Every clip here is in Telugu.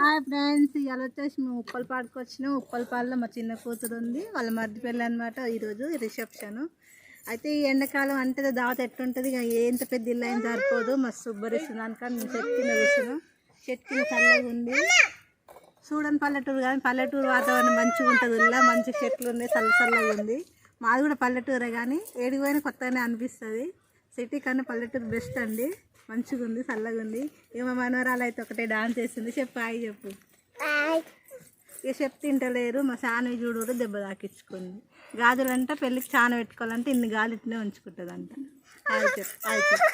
హాయ్ ఫ్రెండ్స్ ఇవాళ వచ్చేసి మేము ఉప్పలపాడుకు వచ్చినాం. ఉప్పలపాడులో మా చిన్న కూతురు ఉంది. వాళ్ళ మధ్య పెళ్ళి అనమాట ఈరోజు రిసెప్షన్. అయితే ఈ ఎండాకాలం అంటే దావత ఎట్లుంటుంది? ఇక ఎంత పెద్ద ఇల్లు అయినా సరిపోదు. మస్తు ఉబ్బరిస్తుంది అనుక మేము చెట్టు కింద కూర్చున్నాం. చెట్టు కింద చల్లగా ఉంది. చూడండి పల్లెటూరు కానీ పల్లెటూరు వాతావరణం మంచిగా ఉంటుంది ఇలా మంచి చెట్లు ఉన్నాయి చల్ల చల్లగా ఉంది. మాది కూడా పల్లెటూరే కానీ ఏడిగిపోయినా కొత్తగానే అనిపిస్తుంది. సిటీ కన్నా పల్లెటూరు బెస్ట్ అండి. మంచిగా ఉంది చల్లగా ఉంది ఇక మా మనవరాలు అయితే ఒకటే డాన్స్ చేస్తుంది చెప్పు హాయ్ చెప్పు. ఇక చెప్పు తింటలేరు. మా సానవి చూడు దెబ్బ తాకించుకుంది గాజులు అంటే పెళ్ళికి చాన పెట్టుకోవాలంటే ఇన్ని గాలి ఇట్నే ఉంచుకుంటుంది అంట హాయ్ చెప్పు హాయ్ చెప్పు.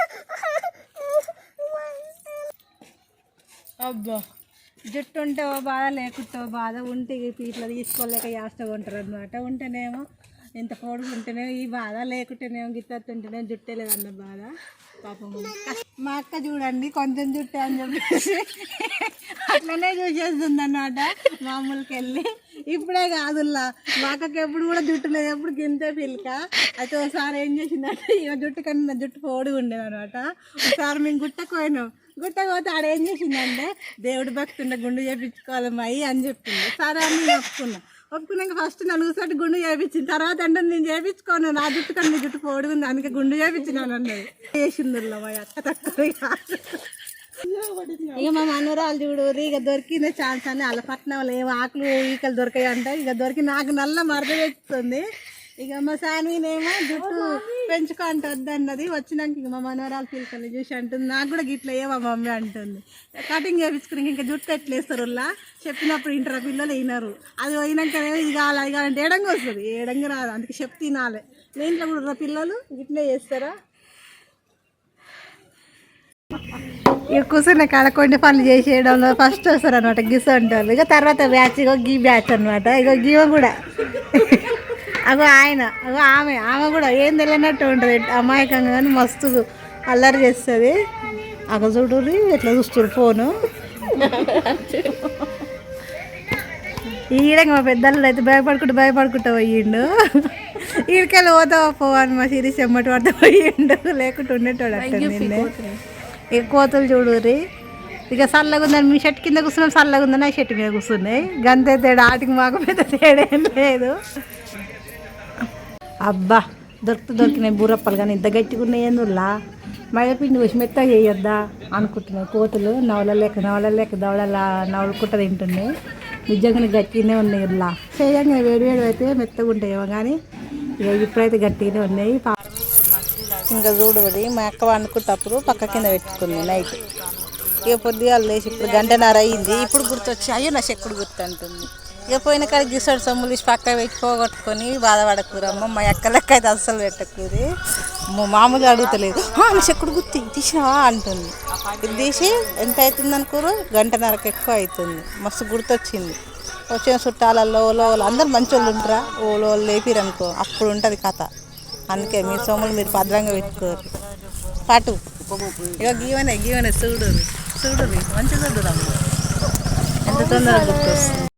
అబ్బా జుట్టు ఉంటే ఓ బాధ లేకుంటే బాధ. ఉంటే ఇట్లా తీసుకోలేక యాస్టగా ఉంటారు అనమాట ఉంటేనేమో ఎంత పొడుగు ఈ బాధ లేకుంటేనే గిత్తతుంటేనేమో జుట్టే లేదన్న బాధ. పాపం. మా అక్క చూడండి కొంచెం జుట్టే అని చెప్పేసి అట్లనే చూసేస్తుంది అన్నమాట మామూలుకి వెళ్ళి ఇప్పుడే కాదుల్లా మా అక్కకి ఎప్పుడు కూడా జుట్టు లేదు ఎప్పుడు గింతే పిల్క. అయితే ఒకసారి ఏం చేసిందంటే ఇక జుట్టు కన్నా జుట్టు పొడుగు ఉండేది అనమాట ఒకసారి మేము గుట్టకు పోయినాం. గుట్టకు పోతే ఆడ ఏం చేసిందంటే దేవుడి భక్తుండే గుండు చేపించుకోవాలి మై అని చెప్పింది. సరే అని చెప్పుకున్నాం ఒప్పుకున్నాక ఫస్ట్ నలుగు కూర్చోటి గుండు చేయించింది తర్వాత అంటే నేను చేపించుకోను. నా జుట్టు కానీ నీ జుట్టు పొడుగుంది అందుకే గుండు చేయించినాను అన్నది. చేసింది ఇక మా మనవరాలు చూడు ఇక దొరికిన ఛాన్స్ అని వాళ్ళ పట్నంలో ఏం ఆకులు ఈకలు దొరికాయి అంట ఇక దొరికి నాకు నల్ల మరద పెట్టుతుంది ఇక మా సాన్వినేమో జుట్టు పెంచుకో అంటే వద్దన్నది వచ్చినాక ఇక మా మనవరాలు పిల్లకల్ని చూసి అంటుంది నాకు కూడా గిట్ల మా మమ్మీ అంటుంది. కటింగ్ చేయించుకుని ఇంకా జుట్టు ఎట్లా వేస్తారు ఇలా చెప్పినప్పుడు ఇంటర్ పిల్లలు వినరు. అది పోయినాక ఇది కావాలి అది కావాలంటే ఏడంగా వస్తుంది. ఏడంగా రాదు. అందుకే చెప్పి తినాలి. ఇంట్లో కూడా పిల్లలు గిట్లే చేస్తారా? ఇక కూర్చున్న కాడ కొన్ని పనులు చేసేయడంలో ఫస్ట్ వస్తారు అనమాట గిసంటారు ఇక తర్వాత బ్యాచ్ ఇగో గీ బ్యాచ్ అనమాట ఇగో గీవ కూడా. అగో ఆయన అగో ఆమె ఆమె కూడా ఏం తెలియనట్టు ఉంటుంది. అమాయకంగా కానీ మస్తు అల్లరి చేస్తుంది. అగ చూడు ఎట్లా చూస్తారు ఫోను. ఈడ మా పెద్దలు అయితే భయపడుకుంటూ భయపడుకుంటూ పోయిండు. ఈడికెళ్ళి పోతావా అని మా సిరీస్ ఎమ్మటి పడితే పోయిండు. లేకుంటే ఉండేటోడు అట్ట కోతులు. చూడుర్రి. ఇక చల్లగా ఉందని మీ షర్ట్ కింద కూర్చున్నాం చల్లగా ఉందని ఆ షర్ట్ మీద కూర్చున్నాయి. గంతే తేడా ఆటికి మాకు పెద్ద తేడా ఏం లేదు. అబ్బా దొరుకుతూ దొరికినాయి బూరప్పలు కానీ ఇంత గట్టిగా ఉన్నాయి ఎందులా మైదాపిండి పోసి మెత్తగా చేయొద్దా? అనుకుంటున్నాయి కోతులు నవల లేక నవల లేక దవడలా నవలుకుంట తింటున్నాయి. నిజంగానే గట్టిగానే ఉన్నాయి ఇలా. చేయంగా వేడి వేడి అయితే మెత్తగా ఉంటాయేమో కానీ ఇక ఇప్పుడైతే గట్టిగానే ఉన్నాయి. ఇంకా చూడబడి మా అక్క వండుకుంటప్పుడు పక్క కింద పెట్టుకుంది నైట్. ఇక పొద్దుగాల లేచి ఇప్పుడు గంటన్నర అయ్యింది ఇప్పుడు గుర్తొచ్చి అయ్యో నా చెక్కుడు గుర్తు అంటుంది. ఇక పోయిన కాడికి గిసడు సొమ్ములు తీసి పక్క పెట్టి పోగొట్టుకొని బాధపడకూరమ్మ మా అక్క లెక్క అయితే అస్సలు పెట్టకూరి. మా మామూలుగా అడుగుతలేదు. చెక్కుడు గుర్తు తీసినావా? అంటుంది. ఇది తీసి ఎంత అవుతుంది అనుకోరు? గంటన్నరకు ఎక్కువ అవుతుంది. మస్తు గుర్తొచ్చింది. వచ్చిన చుట్టాలలో ఓలో వాళ్ళు అందరు మంచి వాళ్ళు ఉంటారా? ఓలో వాళ్ళు లేపిరు అనుకో అప్పుడు ఉంటుంది కథ. అందుకే మీ సొమ్ములు మీరు భద్రంగా పెట్టుకోరు. పాటు ఇక గీవనే గీవనే చూడు చూడు మంచిగా చూడు ఎంత తొందరగా గుర్తొస్తుంది.